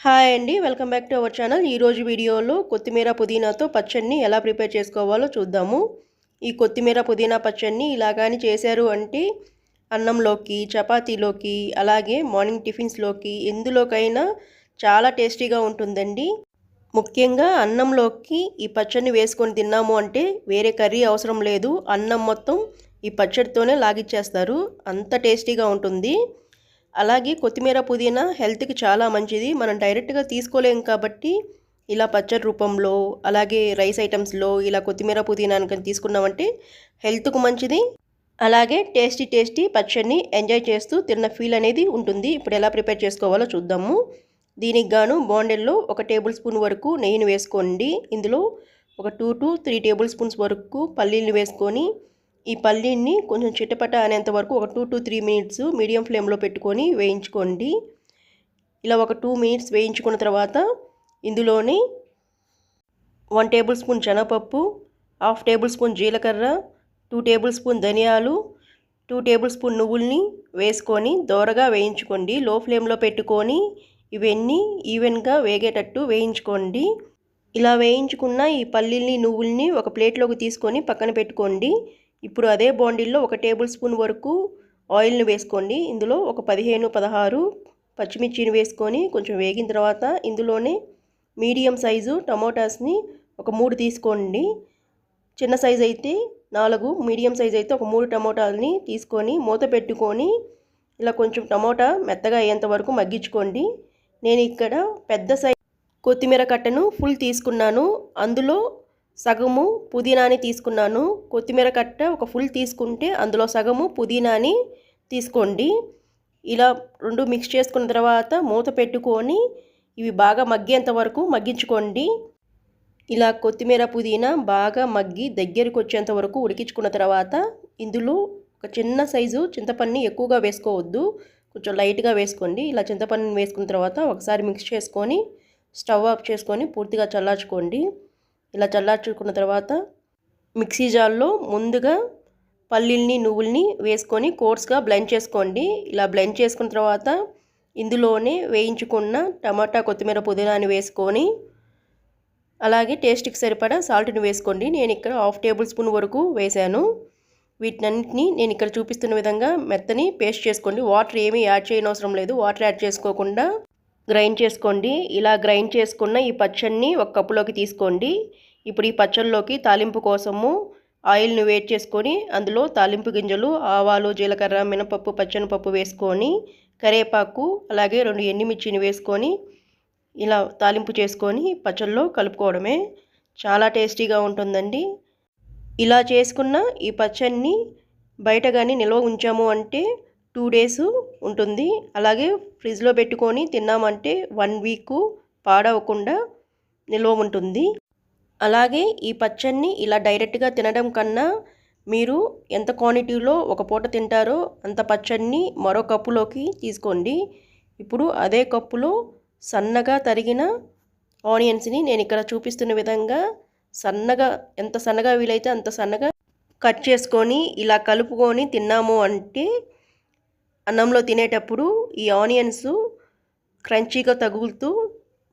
Hi అండి welcome back to our channel. ఈరోజు వీడియోలో కొత్తిమీర పుదీనాతో పచ్చడిని ఎలా ప్రిపేర్ చేసుకోవాలో చూద్దాము. ఈ కొత్తిమీర పుదీనా పచ్చడిని ఇలాగాని చేశారు అంటే అన్నంలోకి చపాతీలోకి అలాగే మార్నింగ్ టిఫిన్స్లోకి ఎందులోకైనా చాలా టేస్టీగా ఉంటుందండి. ముఖ్యంగా అన్నంలోకి ఈ పచ్చడిని వేసుకొని తిన్నాము అంటే వేరే కర్రీ అవసరం లేదు. అన్నం మొత్తం ఈ పచ్చడితోనే లాగిచ్చేస్తారు. అంత టేస్టీగా ఉంటుంది. అలాగే కొత్తిమీర పుదీనా హెల్త్కి చాలా మంచిది. మనం డైరెక్ట్గా తీసుకోలేం కాబట్టి ఇలా పచ్చడి రూపంలో అలాగే రైస్ ఐటమ్స్లో ఇలా కొత్తిమీర పుదీనా కనుక తీసుకున్నామంటే హెల్త్కు మంచిది. అలాగే టేస్టీ టేస్టీ పచ్చడిని ఎంజాయ్ చేస్తూ తిన్న ఫీల్ అనేది ఉంటుంది. ఇప్పుడు ఎలా ప్రిపేర్ చేసుకోవాలో చూద్దాము. దీనికి గాను బాండెల్లో ఒక టేబుల్ స్పూన్ వరకు నెయ్యిని వేసుకోండి. ఇందులో ఒక two to three tablespoons వరకు పల్లీలు వేసుకొని ఈ పల్లీని కొంచెం చిట్టపట అనేంత వరకు ఒక two to three minutes medium ఫ్లేమ్లో పెట్టుకొని వేయించుకోండి. ఇలా ఒక టూ మినిట్స్ వేయించుకున్న తర్వాత ఇందులోని వన్ టేబుల్ స్పూన్ శనగపప్పు హాఫ్ టేబుల్ స్పూన్ జీలకర్ర టూ టేబుల్ స్పూన్ ధనియాలు టూ టేబుల్ స్పూన్ నువ్వుల్ని వేసుకొని దోరగా వేయించుకోండి. లో ఫ్లేమ్లో పెట్టుకొని ఇవన్నీ ఈవెన్గా వేగేటట్టు వేయించుకోండి. ఇలా వేయించుకున్న ఈ పల్లీల్ని నువ్వుల్ని ఒక ప్లేట్లోకి తీసుకొని పక్కన పెట్టుకోండి. ఇప్పుడు అదే బాండిల్లో ఒక టేబుల్ స్పూన్ వరకు ఆయిల్ని వేసుకోండి. ఇందులో ఒక పదిహేను పదహారు పచ్చిమిర్చిని వేసుకొని కొంచెం వేగిన తర్వాత ఇందులోనే మీడియం సైజు టమోటాస్ని ఒక మూడు తీసుకోండి. చిన్న సైజు అయితే నాలుగు మీడియం సైజ్ అయితే ఒక మూడు టమోటాలని తీసుకొని మూత పెట్టుకొని ఇలా కొంచెం టమోటా మెత్తగా అయ్యేంత వరకు మగ్గించుకోండి. నేను ఇక్కడ పెద్ద సైజ్ కొత్తిమీర కట్టను ఫుల్ తీసుకున్నాను. అందులో సగము పుదీనాని తీసుకున్నాను. కొత్తిమీర కట్ట ఒక ఫుల్ తీసుకుంటే అందులో సగము పుదీనాని తీసుకోండి. ఇలా రెండు మిక్స్ చేసుకున్న తర్వాత మూత పెట్టుకొని ఇవి బాగా మగ్గేంత వరకు మగ్గించుకోండి. ఇలా కొత్తిమీర పుదీనా బాగా మగ్గి దగ్గరికి వచ్చేంత వరకు ఉడికించుకున్న తర్వాత ఇందులో ఒక చిన్న సైజు చింతపండుని ఎక్కువగా వేసుకోవద్దు. కొంచెం లైట్గా వేసుకోండి. ఇలా చింతపండుని వేసుకున్న తర్వాత ఒకసారి మిక్స్ చేసుకొని స్టవ్ ఆఫ్ చేసుకొని పూర్తిగా చల్లార్చుకోండి. ఇలా చల్లార్చుకున్న తర్వాత మిక్సీ జార్లో ముందుగా పల్లీల్ని నువ్వుల్ని వేసుకొని కోర్స్గా బ్లెండ్ చేసుకోండి. ఇలా బ్లెండ్ చేసుకున్న తర్వాత ఇందులోనే వేయించుకున్న టమాటా కొత్తిమీర పుదీనాని వేసుకొని అలాగే టేస్ట్కి సరిపడా సాల్ట్ని వేసుకోండి. నేను ఇక్కడ హాఫ్ టేబుల్ స్పూన్ వరకు వేశాను. వీటినన్నింటినీ నేను ఇక్కడ చూపిస్తున్న విధంగా మెత్తని పేస్ట్ చేసుకోండి. వాటర్ ఏమీ యాడ్ చేయనవసరం లేదు. వాటర్ యాడ్ చేసుకోకుండా గ్రైండ్ చేసుకోండి. ఇలా గ్రైండ్ చేసుకున్న ఈ పచ్చడిని ఒక కప్పులోకి తీసుకోండి. ఇప్పుడు ఈ పచ్చళ్ళలోకి తాలింపు కోసము ఆయిల్ని వేట్ చేసుకొని అందులో తాలింపు గింజలు ఆవాలు జీలకర్ర మినపప్పు పచ్చనిపప్పు వేసుకొని కరివేపాకు అలాగే రెండు ఎండిమిర్చిని వేసుకొని ఇలా తాలింపు చేసుకొని పచ్చళ్ళలో కలుపుకోవడమే చాలా టేస్టీగా ఉంటుందండి. ఇలా చేసుకున్న ఈ పచ్చడిని బయట కానీ నిల్వ ఉంచాము అంటే టూ డేస్ ఉంటుంది. అలాగే ఫ్రిడ్జ్లో పెట్టుకొని తిన్నామంటే వన్ వీక్ పాడవకుండా నిల్వ ఉంటుంది. అలాగే ఈ పచ్చడిని ఇలా డైరెక్ట్గా తినడం కన్నా మీరు ఎంత క్వాంటిటీలో ఒక పూట తింటారో అంత పచ్చడిని మరో కప్పులోకి తీసుకోండి. ఇప్పుడు అదే కప్పులో సన్నగా తరిగిన ఆనియన్స్ని నేను ఇక్కడ చూపిస్తున్న విధంగా సన్నగా ఎంత సన్నగా వీలైతే అంత సన్నగా కట్ చేసుకొని ఇలా కలుపుకొని తిన్నాము అంటే అన్నంలో తినేటప్పుడు ఈ ఆనియన్స్ క్రంచీగా తగులుతూ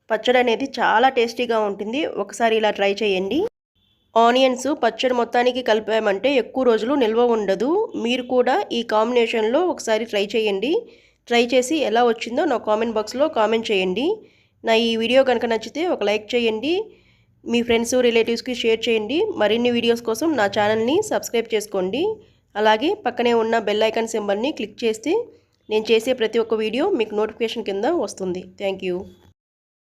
పచ్చడి అనేది చాలా టేస్టీగా ఉంటుంది. ఒకసారి ఇలా ట్రై చేయండి. ఆనియన్స్ పచ్చడి మొత్తానికి కలిపామంటే ఎక్కువ రోజులు నిల్వ ఉండదు. మీరు కూడా ఈ కాంబినేషన్లో ఒకసారి ట్రై చేయండి. ట్రై చేసి ఎలా వచ్చిందో నా కామెంట్ బాక్స్లో కామెంట్ చేయండి. నా ఈ వీడియో కనుక నచ్చితే ఒక లైక్ చేయండి. మీ ఫ్రెండ్స్ రిలేటివ్స్కి షేర్ చేయండి. మరిన్ని వీడియోస్ కోసం నా ఛానల్ని సబ్స్క్రైబ్ చేసుకోండి. అలాగే పక్కనే ఉన్న బెల్ ఐకాన్ సింబల్ని క్లిక్ చేస్తే నేను చేసే ప్రతి ఒక్క వీడియో మీకు నోటిఫికేషన్ కింద వస్తుంది. Thank you